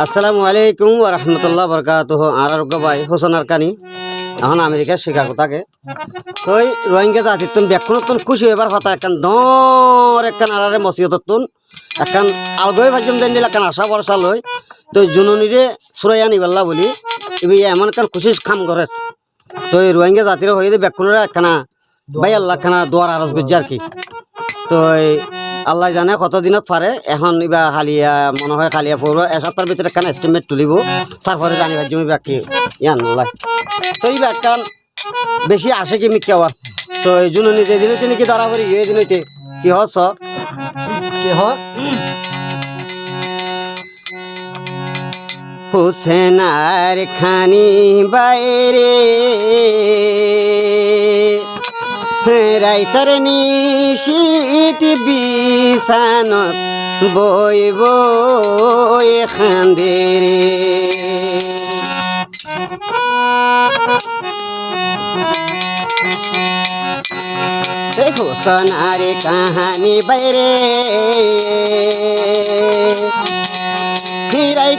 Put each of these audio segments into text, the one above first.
আসসালামু আলাইকুম রাহমাতুল্লাহ বারাকাতুহু। আর আরোগ্য ভাই, হোসেন আরকানি এখন আমেরিকা শিকাগো থাকে তো রোহিঙ্গা জাতির তুন ব্যাকুণতন খুশি হইবার কথা একখান দর একখান আরারে মসিয়তন একখান আলগই ভাজম দেন দিল একখান আশা ভরসা লই। তো জুননিরে সুরাইয়া নিবাল্লা বলি, ইবি এমন একখান খুশি খাম করে তো এই রোহিঙ্গা জাতির হয়ে ব্যাকুণের একখানা ভাই আল্লাহ খানা দোয়ার আরজ করছে আর কি। তো আল্লাহ জানে কতদিনত পারে। এখন ইবা হালিয়া মনে হয় খালিয়া পড়ব এসপ্তাহের ভিতরে একখান এস্টিমেট তুলিব। তারপরে জানি ভাই জমি বাকি ইয়ান আল্লাহ তো এই ব্যাখ্যান বেশি আসে কি মিথ্যা হওয়ার তো এই জন্য নিজে দিন হইতে নাকি ধরা পড়ি এই দিন হইতে কি হস কি হয় হুসেনার খানি বাইরে। রাইতার নিশীত বিছানত বই বই খান্দেরে দেখো সোনার কাহানি বাইরে।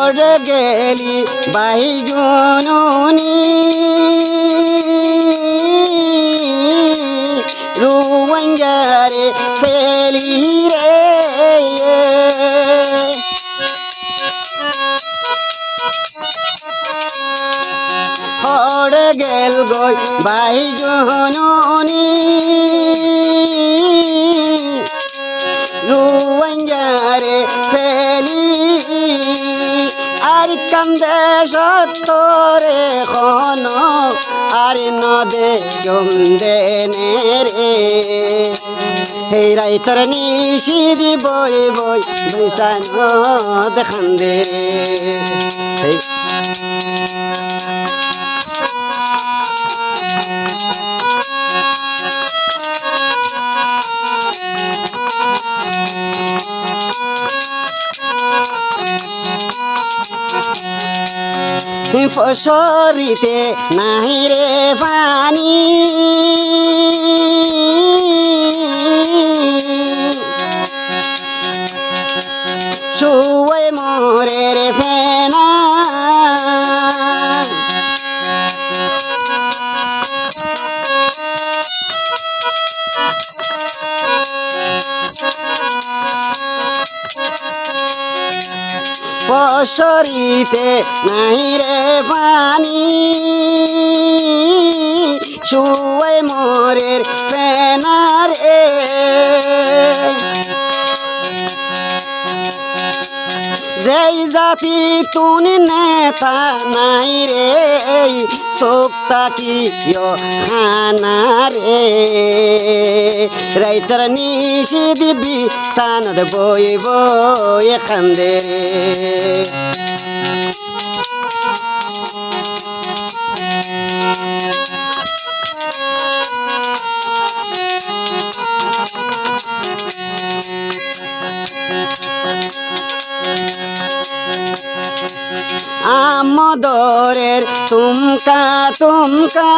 খড় গেলি বাই জননী। রুবঙ্গারে ফেলি রে। গেল গই বাই জননী। সত্তরে খন আর নদে জমদে রে। হে রাইতর নিশিদি বই বই বৈশান দেখান্দে রে ফসরিতে নাহি রে পানি। শুয়ে মোরে রে ফেনা। ফসরিতে নাই রে পানি। শুয়ে মোরের পেনারে যেই জাতি তুনি নেতা নাই রে সোক্তা কি খানা রে? রাইতর নিশি দিবি সানদ বই বই খান্দে আমদরের তুমকা তুমকা।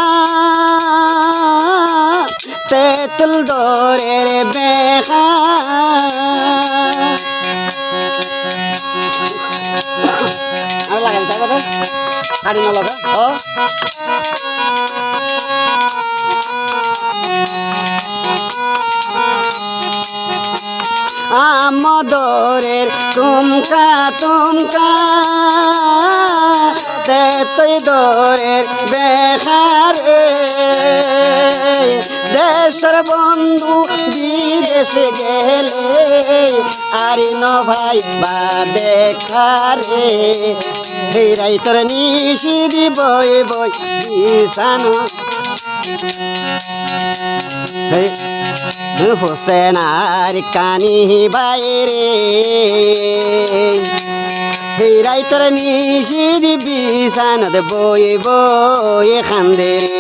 তেতুল দরের বেখা আর লাগাই থাকো তো হাড়ি না লাগা? ও? তুমকা তুমকা। তে তুই দরের বেখারে দেশের বন্ধু বিদেশে গেলে আরে ন ভাই বা দেখারে। হে রাইতর নিশিরি বই বই বিছানো হোসেন আর কানি বাইরে। এই রাইতর নিশির বিছানত বয়ে বয়ে খান্দে রে।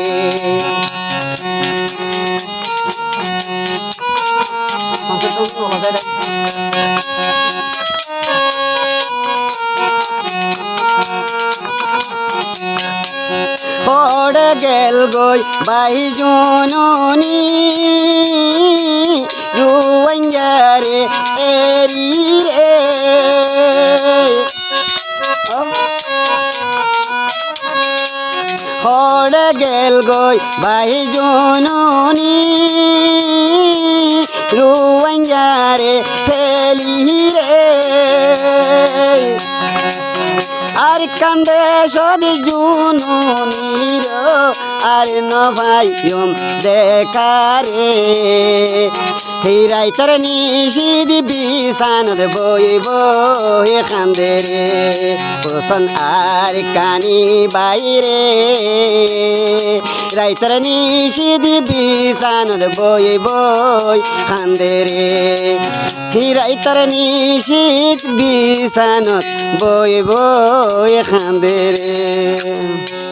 পড়ে গেল গই বাই জননী। রুয়াঙ্গারে এরি রে। পড়ে গেল গই বাই জননী। রুয়াঙ্গারে ফেলি আর কান্দে সদি জুনুনির আর ন ভাইয়ম দেখারে। হিরাই তর নিশিদি বিছানত বই বই কান্দে রে। পোষণ আর কানি বাইরে। রাইতর নিশিদি বিছানত বই বই কান্দে রে। হিরাই তার নিশিত বিছানত বই বই কান্দে রে।